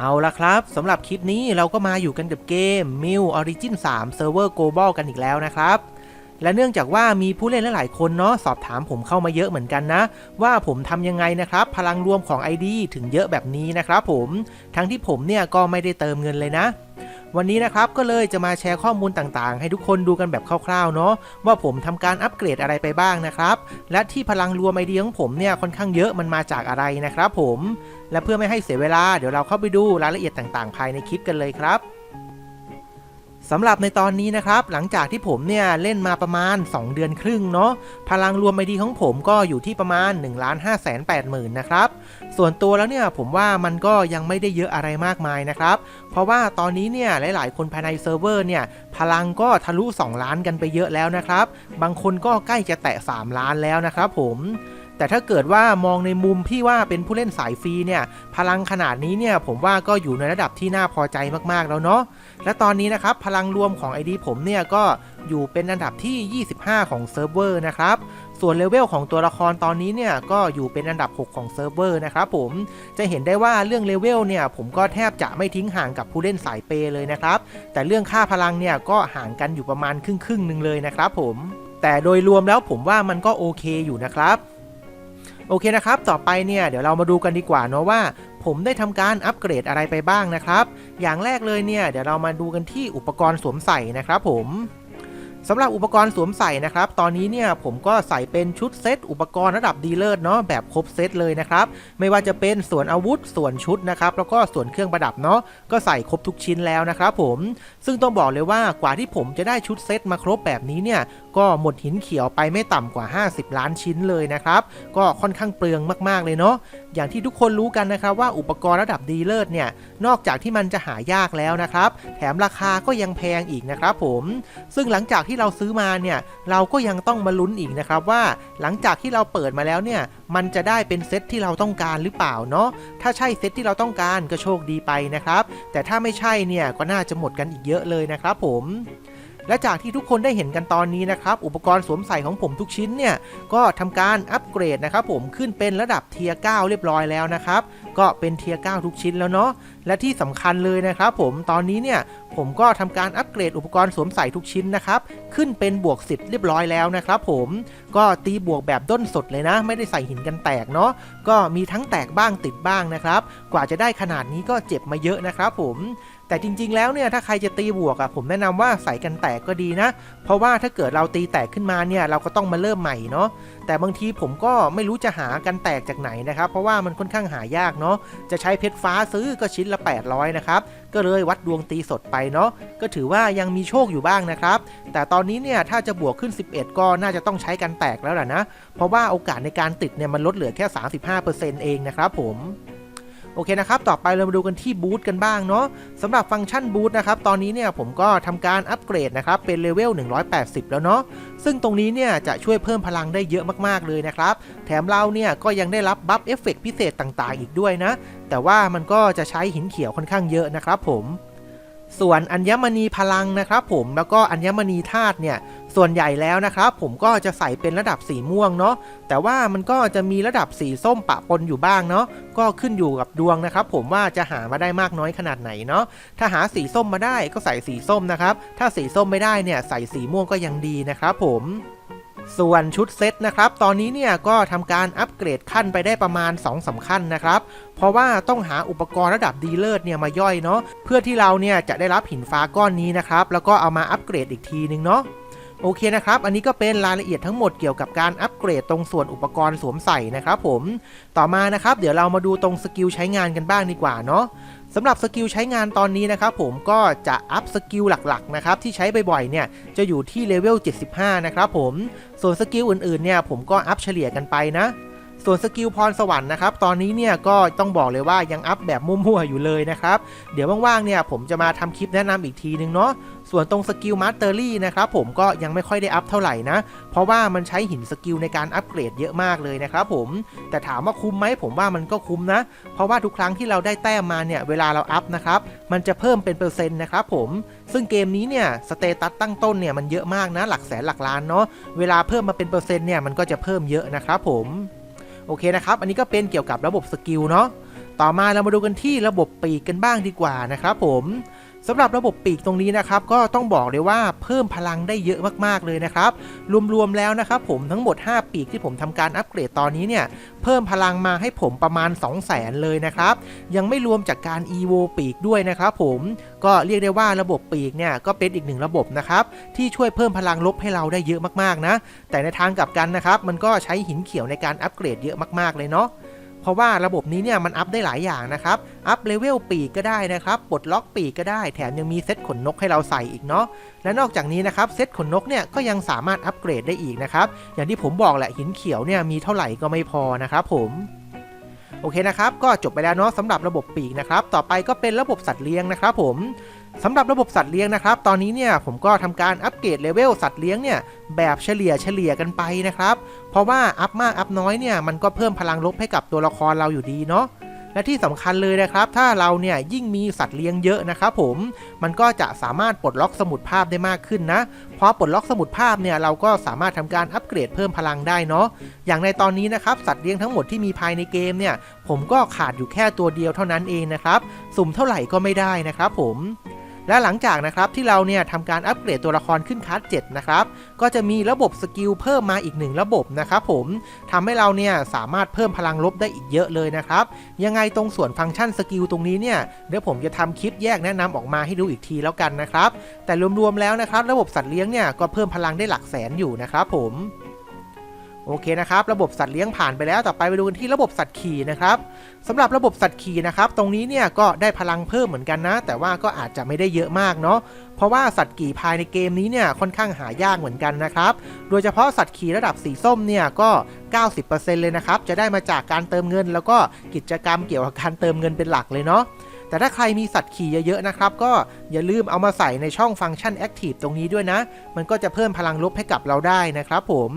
เอาละครับสำหรับคลิปนี้เราก็มาอยู่กันกับเกม m i l Origin 3 Server Global กันอีกแล้วนะครับ และเนื่องจากว่ามีผู้เล่นหลายๆคนเนาะสอบถามผมเข้ามาเยอะเหมือนกันนะ ว่าผมทำยังไงนะครับ พลังรวมของ ID ถึงเยอะแบบนี้นะครับผมทั้งที่ผมเนี่ยก็ไม่ได้เติมเงินเลยนะ วันนี้นะครับก็เลยจะมาแชร์ข้อมูลต่างๆ ให้ทุกคนดูกันแบบคร่าวๆเนาะว่าผมทำการอัปเกรดอะไรไปบ้างนะครับ และที่พลังรวมไอเดียของผมเนี่ยค่อนข้างเยอะมันมาจากอะไรนะครับผมและเพื่อไม่ให้เสียเวลาเดี๋ยวเราเข้าไปดูรายละเอียดต่างๆ ภายในคลิปกันเลยครับ สำหรับในตอนนี้นะครับ หลังจากที่ผมเนี่ยเล่นมาประมาณ 2 เดือนครึ่งเนาะพลังรวมไอดีของผมก็อยู่ที่ประมาณ 1 5 8 0 0 0 0นะครับ ส่วนตัวแล้วเนี่ยผมว่ามันก็ยังไม่ได้เยอะอะไรมากมายนะครับ เพราะว่าตอนนี้เนี่ยหลายๆ คนภายในเซิร์ฟเวอร์เนี่ยพลังก็ทะลุ 2 ล้านกันไปเยอะแล้วนะครับ บางคนก็ใกล้จะแตะ 3 ล้านแล้วนะครับผมแต่ถ้าเกิดว่ามองในมุมที่ว่าเป็นผู้เล่นสายฟรีเนี่ย พลังขนาดนี้เนี่ยผมว่าก็อยู่ในระดับที่น่าพอใจมากๆแล้วเนาะ และตอนนี้นะครับพลังรวมของ ID ผมเนี่ยก็อยู่เป็นอันดับที่ 25 ของเซิร์ฟเวอร์นะครับ ส่วนเลเวลของตัวละครตอนนี้เนี่ยก็อยู่เป็นอันดับ 6 ของเซิร์ฟเวอร์นะครับผม จะเห็นได้ว่าเรื่องเลเวลเนี่ยผมก็แทบจะไม่ทิ้งห่างกับผู้เล่นสายเปย์เลยนะครับ แต่เรื่องค่าพลังเนี่ยก็ห่างกันอยู่ประมาณครึ่งครึ่งหนึ่งเลยนะครับผม แต่โดยรวมแล้วผมว่ามันก็โอเคอยู่นะครับโอเคนะครับ ต่อไปเนี่ยเดี๋ยวเรามาดูกันดีกว่าเนาะว่า ผมได้ทำการอัปเกรดอะไรไปบ้างนะครับ อย่างแรกเลยเนี่ยเดี๋ยวเรามาดูกันที่อุปกรณ์สวมใส่นะครับผมสำหรับอุปกรณ์สวมใส่นะครับ ตอนนี้เนี่ยผมก็ใส่เป็นชุดเซตอุปกรณ์ระดับดีเลิศเนาะแบบครบเซตเลยนะครับ ไม่ว่าจะเป็นส่วนอาวุธส่วนชุดนะครับ แล้วก็ส่วนเครื่องประดับเนาะก็ใส่ครบทุกชิ้นแล้วนะครับผมซึ่งต้องบอกเลยว่ากว่าที่ผมจะได้ชุดเซตมาครบแบบนี้เนี่ยก็หมดหินเขียวไปไม่ต่ำกว่า 50 ล้านชิ้นเลยนะครับ ก็ค่อนข้างเปลืองมากๆเลยเนาะอย่างที่ทุกคนรู้กันนะครับว่าอุปกรณ์ระดับดีเลิศเนี่ยนอกจากที่มันจะหายากแล้วนะครับ แถมราคาก็ยังแพงอีกนะครับผมซึ่งหลังจากที่เราซื้อมาเนี่ยเราก็ยังต้องมาลุ้นอีกนะครับว่า หลังจากที่เราเปิดมาแล้วเนี่ยมันจะได้เป็นเซตที่เราต้องการหรือเปล่าเนาะถ้าใช่เซตที่เราต้องการก็โชคดีไปนะครับ แต่ถ้าไม่ใช่เนี่ยก็น่าจะหมดกันอีกเยอะเลยนะครับผม และจากที่ทุกคนได้เห็นกันตอนนี้นะครับ อุปกรณ์สวมใส่ของผมทุกชิ้นเนี่ย ก็ทำการอัปเกรดนะครับผมขึ้นเป็นระดับเทียร์9เรียบร้อยแล้วนะครับ ก็เป็นเทียร์9ทุกชิ้นแล้วเนาะ และที่สำคัญเลยนะครับผมตอนนี้เนี่ยผมก็ทำการอัปเกรดอุปกรณ์สวมใส่ทุกชิ้นนะครับ ขึ้นเป็นบวก 10 เรียบร้อยแล้วนะครับผมก็ตีบวกแบบด้นสดเลยนะ ไม่ได้ใส่หินกันแตกเนาะก็มีทั้งแตกบ้างติดบ้างนะครับ กว่าจะได้ขนาดนี้ก็เจ็บมาเยอะนะครับผม แต่จริงๆ แล้วเนี่ยถ้าใครจะตีบวกอะผมแนะนำว่าใส่กันแตกก็ดีนะ เพราะว่าถ้าเกิดเราตีแตกขึ้นมาเนี่ยเราก็ต้องมาเริ่มใหม่เนาะแต่บางทีผมก็ไม่รู้จะหากันแตกจากไหนนะครับเพราะว่ามันค่อนข้างหายากเนาะจะใช้เพชรฟ้าซื้อก็ชิ้นละ 800นะครับก็เลยวัดดวงตีสดไปเนาะก็ถือว่ายังมีโชคอยู่บ้างนะครับแต่ตอนนี้เนี่ยถ้าจะบวกขึ้น 11 ก็น่าจะต้องใช้กันแตกแล้วล่ะนะเพราะว่าโอกาสในการติดเนี่ยมันลดเหลือแค่ 35%เองนะครับผม โอเคนะครับ ต่อไปเรามาดูกันที่บูตกันบ้างเนาะสำหรับฟังก์ชันบูตนะครับ ตอนนี้เนี่ยผมก็ทำการอัปเกรดนะครับ เป็นเลเวล 180 แล้วเนาะ ซึ่งตรงนี้เนี่ยจะช่วยเพิ่มพลังได้เยอะมากๆเลยนะครับ แถมเราเนี่ยก็ยังได้รับบัฟเอฟเฟกพิเศษต่างๆ อีกด้วยนะ แต่ว่ามันก็จะใช้หินเขียวค่อนข้างเยอะนะครับผม ส่วนอัญมณีพลังนะครับ ผมแล้วก็อัญมณีธาตุเนี่ยส่วนใหญ่แล้วนะครับ ผมก็จะใส่เป็นระดับสีม่วงเนาะแต่ว่ามันก็จะมีระดับสีส้มปะปนอยู่บ้างเนาะก็ขึ้นอยู่กับดวงนะครับ ผมว่าจะหามาได้มากน้อยขนาดไหนเนาะถ้าหาสีส้มมาได้ก็ใส่สีส้มนะครับ ถ้าสีส้มไม่ได้เนี่ยใส่สีม่วงก็ยังดีนะครับ ผม ส่วนชุดเซตนะครับ ตอนนี้เนี่ยก็ทำการอัปเกรดขั้นไปได้ประมาณ2สำคัญนะครับ เพราะว่าต้องหาอุปกรณ์ระดับดีเลิศเนี่ยมาย่อยเนาะเพื่อที่เราเนี่ยจะได้รับหินฟ้าก้อนนี้นะครับ แล้วก็เอามาอัปเกรดอีกทีนึงเนาะ โอเคนะครับ อันนี้ก็เป็นรายละเอียดทั้งหมดเกี่ยวกับการอัปเกรดตรงส่วนอุปกรณ์สวมใส่นะครับผม ต่อมานะครับ เดี๋ยวเรามาดูตรงสกิลใช้งานกันบ้างดีกว่าเนาะสำหรับสกิลใช้งานตอนนี้นะครับผมก็จะอัพสกิลหลักๆนะครับที่ใช้บ่อยๆเนี่ยจะอยู่ที่เลเวล 75 นะครับผม ส่วนสกิลอื่นๆเนี่ยผมก็อัพเฉลี่ยกันไปนะส่วนสกิลพรสวรรค์นะครับ ตอนนี้เนี่ยก็ต้องบอกเลยว่ายังอัพแบบมั่วๆอยู่เลยนะครับ เดี๋ยวว่างๆเนี่ยผมจะมาทำคลิปแนะนำอีกทีนึงเนาะ ส่วนตรงสกิลมาสเตอรี่นะครับผมก็ยังไม่ค่อยได้อัพเท่าไหร่นะ เพราะว่ามันใช้หินสกิลในการอัปเกรดเยอะมากเลยนะครับผมแต่ถามว่าคุ้มไหมผมว่ามันก็คุ้มนะ เพราะว่าทุกครั้งที่เราได้แต้มมาเนี่ยเวลาเราอัพนะครับมันจะเพิ่มเป็นเปอร์เซ็นต์นะครับผมซึ่งเกมนี้เนี่ยสเตตัสตั้งต้นเนี่ยมันเยอะมากนะหลักแสนหลักล้านเนาะเวลาเพิ่มมาเป็นเปอร์เซ็นต์เนี่ยมันก็จะเพิ่มเยอะนะครับผมโอเคนะครับ อันนี้ก็เป็นเกี่ยวกับระบบสกิลเนาะ ต่อมาเรามาดูกันที่ระบบปีกกันบ้างดีกว่านะครับผม สำหรับระบบปีกตรงนี้นะครับก็ต้องบอกเลยว่าเพิ่มพลังได้เยอะมากๆเลยนะครับ รวมๆแล้วนะครับผมทั้งหมด 5 ปีกที่ผมทำการอัปเกรดตอนนี้เนี่ยเพิ่มพลังมาให้ผมประมาณ 2 0 0แสนเลยนะครับ ยังไม่รวมจากการ EVO ปีกด้วยนะครับผมก็เรียกได้ว่าระบบปีกเนี่ยก็เป็นอีกหนึ่งระบบนะครับที่ช่วยเพิ่มพลังลบให้เราได้เยอะมากๆนะแต่ในทางกลับกันนะครับมันก็ใช้หินเขียวในการอัปเกรดเยอะมากๆเลยเนาะ เพราะว่าระบบนี้เนี่ยมันอัพได้หลายอย่างนะครับ อัพเลเวลปีกก็ได้นะครับปลดล็อกปีกก็ได้ แถมยังมีเซตขนนกให้เราใส่อีกเนาะ และนอกจากนี้นะครับเซตขนนกเนี่ยก็ยังสามารถอัปเกรดได้อีกนะครับ อย่างที่ผมบอกแหละหินเขียวเนี่ยมีเท่าไหร่ก็ไม่พอนะครับผมโอเคนะครับ ก็จบไปแล้วเนาะสำหรับระบบปีกนะครับ ต่อไปก็เป็นระบบสัตว์เลี้ยงนะครับผม สำหรับระบบสัตว์เลี้ยงนะครับ ตอนนี้เนี่ยผมก็ทำการอัปเกรดเลเวลสัตว์เลี้ยงเนี่ยแบบเฉลี่ยเฉลี่ยกันไปนะครับ เพราะว่าอัพมากอัพน้อยเนี่ยมันก็เพิ่มพลังลบให้กับตัวละครเราอยู่ดีเนาะ และที่สำคัญเลยนะครับ ถ้าเราเนี่ยยิ่งมีสัตว์เลี้ยงเยอะนะครับผมมันก็จะสามารถปลดล็อกสมุดภาพได้มากขึ้นนะพอปลดล็อกสมุดภาพเนี่ยเราก็สามารถทำการอัปเกรดเพิ่มพลังได้เนาะอย่างในตอนนี้นะครับสัตว์เลี้ยงทั้งหมดที่มีภายในเกมเนี่ยผมก็ขาดอยู่แค่ตัวเดียวเท่านั้นเองนะครับสุ่มเท่าไหร่ก็ไม่ได้นะครับผม และหลังจากนะครับที่เราเนี่ยทำการอัปเกรดตัวละครขึ้นคัส7นะครับก็จะมีระบบสกิลเพิ่มมาอีกหนึ่งระบบนะครับผมทำให้เราเนี่ยสามารถเพิ่มพลังลบได้อีกเยอะเลยนะครับยังไงตรงส่วนฟังก์ชันสกิลตรงนี้เนี่ยเดี๋ยวผมจะทำคลิปแยกแนะนำออกมาให้ดูอีกทีแล้วกันนะครับแต่รวมๆแล้วนะครับระบบสัตว์เลี้ยงเนี่ยก็เพิ่มพลังได้หลักแสนอยู่นะครับผม โอเคนะครับ ระบบสัตว์เลี้ยงผ่านไปแล้ว ต่อไปไปดูกันที่ระบบสัตว์ขี่นะครับสำหรับระบบสัตว์ขี่นะครับ ตรงนี้เนี่ยก็ได้พลังเพิ่มเหมือนกันนะ แต่ว่าก็อาจจะไม่ได้เยอะมากเนาะ เพราะว่าสัตว์ขี่ภายในเกมนี้เนี่ยค่อนข้างหายากเหมือนกันนะครับ โดยเฉพาะสัตว์ขี่ระดับสีส้มเนี่ยก็ 90%เลยนะครับ จะได้มาจากการเติมเงิน แล้วก็กิจกรรมเกี่ยวกับการเติมเงินเป็นหลักเลยเนาะแต่ถ้าใครมีสัตว์ขี่เยอะๆนะครับ ก็ อย่าลืมเอามาใส่ในช่องฟังก์ชัน Active ตรงนี้ด้วยนะ มันก็จะเพิ่มพลังลบให้กับเราได้นะครับผม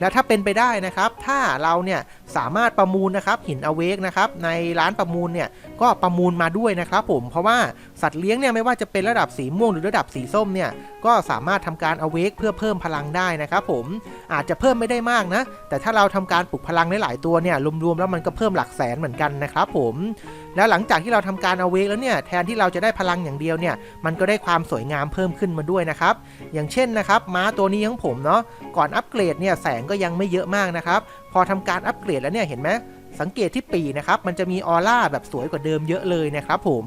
และถ้าเป็นไปได้นะครับ ถ้าเราเนี่ยสามารถประมูลนะครับหินอเวกนะครับในร้านประมูลเนี่ยก็ประมูลมาด้วยนะครับผม เพราะว่าสัตว์เลี้ยงเนี่ยไม่ว่าจะเป็นระดับสีม่วงหรือระดับสีส้มเนี่ยก็สามารถทำการอเวกเพื่อเพิ่มพลังได้นะครับผม อาจจะเพิ่มไม่ได้มากนะ แต่ถ้าเราทำการปลุกพลังได้หลายตัวเนี่ยรวมๆแล้วมันก็เพิ่มหลักแสนเหมือนกันนะครับผมแล้วหลังจากที่เราทำการเอาเวกแล้วเนี่ยแทนที่เราจะได้พลังอย่างเดียวเนี่ยมันก็ได้ความสวยงามเพิ่มขึ้นมาด้วยนะครับ อย่างเช่นนะครับ ม้าตัวนี้ของผมเนาะก่อนอัปเกรดเนี่ยแสงก็ยังไม่เยอะมากนะครับ พอทำการอัปเกรดแล้วเนี่ยเห็นไหมสังเกตที่ปีนะครับ มันจะมีออร่าแบบสวยกว่าเดิมเยอะเลยนะครับผม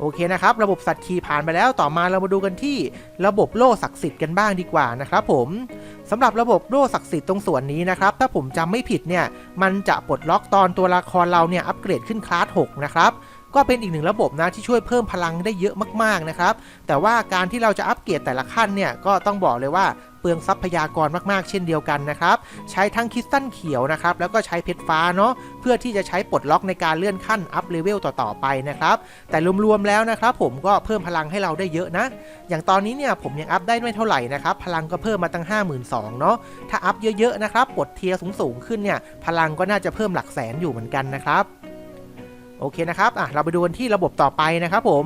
โอเคนะครับ ระบบสัตว์ขี่ผ่านไปแล้วต่อมาเรามาดูกันที่ระบบโล่ศักดิ์สิทธิ์กันบ้างดีกว่านะครับผมสำหรับระบบโล่ศักดิ์สิทธิ์ตรงส่วนนี้นะครับ ถ้าผมจำไม่ผิดเนี่ย มันจะปลดล็อกตอนตัวละครเราเนี่ยอัปเกรดขึ้นคลาส 6 นะครับ ก็เป็นอีกหนึ่งระบบนะที่ช่วยเพิ่มพลังได้เยอะมากๆนะครับ แต่ว่าการที่เราจะอัปเกรดแต่ละขั้นเนี่ยก็ต้องบอกเลยว่าเปลืองทรัพยากรมากๆ เช่นเดียวกันนะครับ ใช้ทั้งคริสตัลเขียวนะครับ แล้วก็ใช้เพชรฟ้าเนาะเพื่อที่จะใช้ปลดล็อกในการเลื่อนขั้นอัพเลเวลต่อๆไปนะครับ แต่รวมๆแล้วนะครับ ผมก็เพิ่มพลังให้เราได้เยอะนะ อย่างตอนนี้เนี่ยผมยังอัพได้ไม่เท่าไหร่นะครับ พลังก็เพิ่มมาตั้ง 52,000เนาะถ้าอัพเยอะๆนะครับปลดเทียร์สูงๆขึ้นเนี่ยพลังก็น่าจะเพิ่มหลักแสนอยู่เหมือนกันนะครับ โอเคนะครับอะเราไปดูกันที่ระบบต่อไปนะครับผม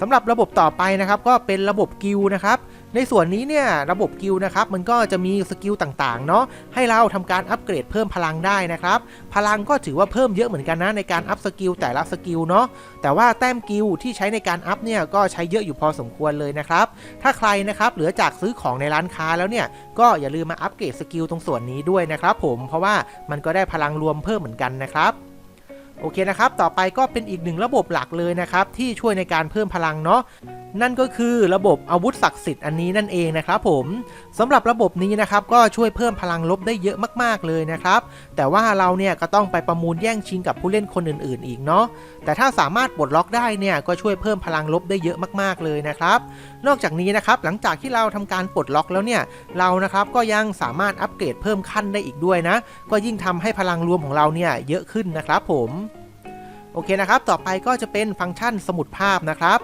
สำหรับระบบต่อไปนะครับก็เป็นระบบกิลนะครับในส่วนนี้เนี่ยระบบกิลนะครับมันก็จะมีสกิลต่างๆเนาะให้เราทำการอัปเกรดเพิ่มพลังได้นะครับพลังก็ถือว่าเพิ่มเยอะเหมือนกันนะในการอัพสกิลแต่ละสกิลเนาะแต่ว่าแต้มกิลที่ใช้ในการอัพเนี่ยก็ใช้เยอะอยู่พอสมควรเลยนะครับถ้าใครนะครับเหลือจากซื้อของในร้านค้าแล้วเนี่ยก็อย่าลืมมาอัปเกรดสกิลตรงส่วนนี้ด้วยนะครับผมเพราะว่ามันก็ได้พลังรวมเพิ่มเหมือนกันนะครับ โอเคนะครับ ต่อไปก็เป็นอีกหนึ่งระบบหลักเลยนะครับ ที่ช่วยในการเพิ่มพลังเนาะนั่นก็คือระบบอาวุธศักดิ์สิทธิ์อันนี้นั่นเองนะครับผม สำหรับระบบนี้นะครับก็ช่วยเพิ่มพลังลบได้เยอะมาก ๆ เลยนะครับ แต่ว่าเราเนี่ยก็ต้องไปประมูลแย่งชิงกับผู้เล่นคนอื่น ๆ อีกเนาะแต่ถ้าสามารถปลดล็อกได้เนี่ยก็ช่วยเพิ่มพลังลบได้เยอะมาก ๆ เลยนะครับ นอกจากนี้นะครับหลังจากที่เราทำการปลดล็อกแล้วเนี่ยเรานะครับก็ยังสามารถอัปเกรดเพิ่มขั้นได้อีกด้วยนะ ก็ยิ่งทำให้พลังรวมของเราเนี่ยเยอะขึ้นนะครับผม โอเคนะครับ ต่อไปก็จะเป็นฟังก์ชันสมุดภาพนะครับ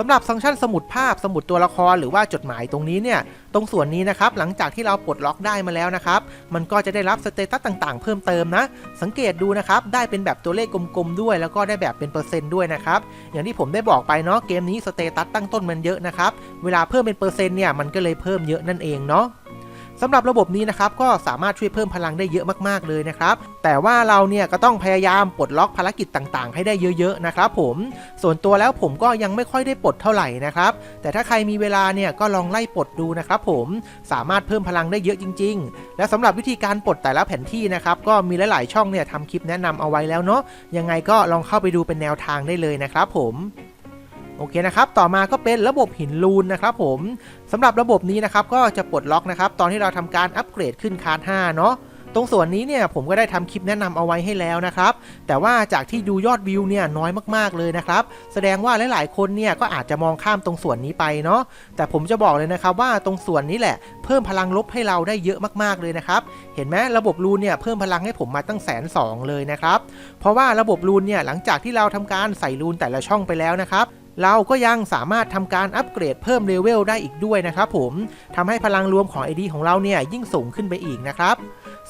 สำหรับฟังก์ชันสมุดภาพสมุดตัวละครหรือว่าจดหมายตรงนี้เนี่ย ตรงส่วนนี้นะครับ หลังจากที่เราปลดล็อกได้มาแล้วนะครับ มันก็จะได้รับสเตตัสต่างๆ เพิ่มเติมนะ สังเกตดูนะครับ ได้เป็นแบบตัวเลขกลมๆด้วย แล้วก็ได้แบบเป็นเปอร์เซ็นต์ด้วยนะครับ อย่างที่ผมได้บอกไปเนาะเกมนี้สเตตัสตั้งต้นมันเยอะนะครับ เวลาเพิ่มเป็นเปอร์เซ็นต์เนี่ยมันก็เลยเพิ่มเยอะนั่นเองเนาะ สำหรับระบบนี้นะครับก็สามารถช่วยเพิ่มพลังได้เยอะมากๆเลยนะครับ แต่ว่าเราเนี่ยก็ต้องพยายามปลดล็อกภารกิจต่างๆ ให้ได้เยอะๆนะครับผมส่วนตัวแล้วผมก็ยังไม่ค่อยได้ปลดเท่าไหร่นะครับ แต่ถ้าใครมีเวลาเนี่ยก็ลองไล่ปลดดูนะครับผมสามารถเพิ่มพลังได้เยอะจริง ๆ และสำหรับวิธีการปลดแต่ละแผนที่นะครับก็มีหลายๆช่องเนี่ยทำคลิปแนะนำเอาไว้แล้วเนาะยังไงก็ลองเข้าไปดูเป็นแนวทางได้เลยนะครับผม โอเคนะครับ ต่อมาก็เป็นระบบหินลูนนะครับผมสำหรับระบบนี้นะครับก็จะปลดล็อกนะครับ ตอนที่เราทำการอัปเกรดขึ้นคาร์ด5เนาะตรงส่วนนี้เนี่ยผมก็ได้ทำคลิปแนะนำเอาไว้ให้แล้วนะครับ แต่ว่าจากที่ดูยอดวิวเนี่ยน้อยมากๆเลยนะครับ แสดงว่าหลายๆคนเนี่ยก็อาจจะมองข้ามตรงส่วนนี้ไปเนาะแต่ผมจะบอกเลยนะครับว่าตรงส่วนนี้แหละ เพิ่มพลังลบให้เราได้เยอะมากๆเลยนะครับ เห็นไหมระบบรูนเนี่ยเพิ่มพลังให้ผมมาตั้งแสนสองเลยนะครับ เพราะว่าระบบรูนเนี่ยหลังจากที่เราทำการใส่รูนแต่ละช่องไปแล้วนะครับ เราก็ยังสามารถทำการอัปเกรดเพิ่มเลเวลได้อีกด้วยนะครับผมทำให้พลังรวมของ ID ของเราเนี่ยยิ่งสูงขึ้นไปอีกนะครับ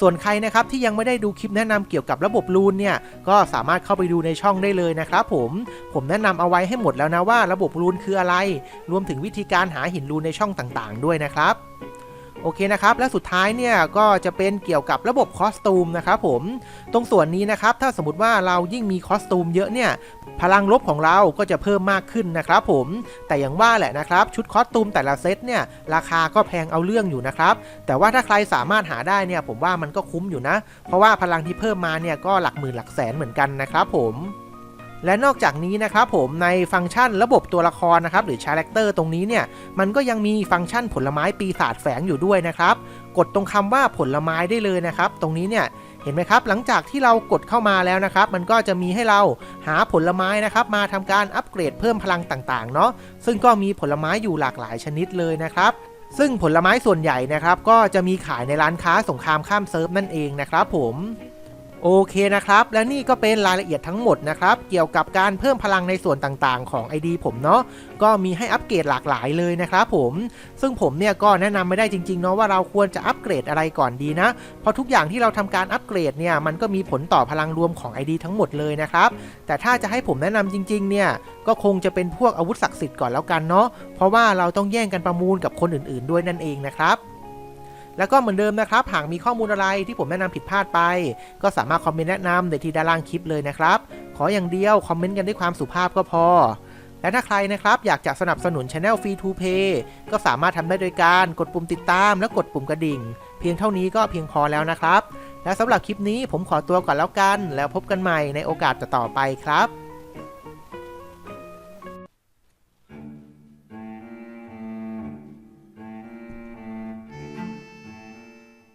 ส่วนใครนะครับที่ยังไม่ได้ดูคลิปแนะนำเกี่ยวกับระบบรูนเนี่ยก็สามารถเข้าไปดูในช่องได้เลยนะครับผมผมแนะนำเอาไว้ให้หมดแล้วนะว่าระบบรูนคืออะไร รวมถึงวิธีการหาหินรูนในช่องต่างๆ ด้วยนะครับ โอเคนะครับ และสุดท้ายเนี่ยก็จะเป็นเกี่ยวกับระบบคอสตูมนะครับผม ตรงส่วนนี้นะครับ ถ้าสมมติว่าเรายิ่งมีคอสตูมเยอะเนี่ยพลังลบของเราก็จะเพิ่มมากขึ้นนะครับผม แต่อย่างว่าแหละนะครับ ชุดคอสตูมแต่ละเซตเนี่ยราคาก็แพงเอาเรื่องอยู่นะครับ แต่ว่าถ้าใครสามารถหาได้เนี่ยผมว่ามันก็คุ้มอยู่นะ เพราะว่าพลังที่เพิ่มมาเนี่ยก็หลักหมื่นหลักแสนเหมือนกันนะครับผม และนอกจากนี้นะครับผมในฟังก์ชันระบบตัวละครนะครับหรือชาแรคเตอร์ตรงนี้เนี่ยมันก็ยังมีฟังก์ชันผลไม้ปีศาจแฝงอยู่ด้วยนะครับ กดตรงคำว่าผลไม้ได้เลยนะครับ ตรงนี้เนี่ยเห็นไหมครับหลังจากที่เรากดเข้ามาแล้วนะครับ มันก็จะมีให้เราหาผลไม้นะครับ มาทำการอัปเกรดเพิ่มพลังต่างๆเนาะซึ่งก็มีผลไม้อยู่หลากหลายชนิดเลยนะครับซึ่งผลไม้ส่วนใหญ่นะครับ ก็จะมีขายในร้านค้าสงครามข้ามเซิร์ฟนั่นเองนะครับผม โอเคนะครับ และนี่ก็เป็นรายละเอียดทั้งหมดนะครับ เกี่ยวกับการเพิ่มพลังในส่วนต่างๆ ของ ID ผมเนาะก็มีให้อัปเกรดหลากหลายเลยนะครับผม ซึ่งผมเนี่ยก็แนะนำไม่ได้จริงๆเนาะว่าเราควรจะอัปเกรดอะไรก่อนดีนะ เพราะทุกอย่างที่เราทำการอัปเกรดเนี่ยมันก็มีผลต่อพลังรวมของ ID ทั้งหมดเลยนะครับ แต่ถ้าจะให้ผมแนะนำจริงๆเนี่ยก็คงจะเป็นพวกอาวุธศักดิ์สิทธิ์ก่อนแล้วกันเนาะเพราะว่าเราต้องแย่งกันประมูลกับคนอื่นๆ ด้วยนั่นเองนะครับ แล้วก็เหมือนเดิมนะครับ หากมีข้อมูลอะไรที่ผมแนะนำผิดพลาดไป ก็สามารถคอมเมนต์แนะนำในที่ด้านล่างคลิปเลยนะครับ ขออย่างเดียวคอมเมนต์กันด้วยความสุภาพก็พอ และถ้าใครนะครับอยากจะสนับสนุน Channel Free to Pay ก็สามารถทำได้โดยการกดปุ่มติดตาม และกดปุ่มกระดิ่ง เพียงเท่านี้ก็เพียงพอแล้วนะครับ และสำหรับคลิปนี้ผมขอตัวก่อนแล้วกัน แล้วพบกันใหม่ในโอกาสต่อไปครับ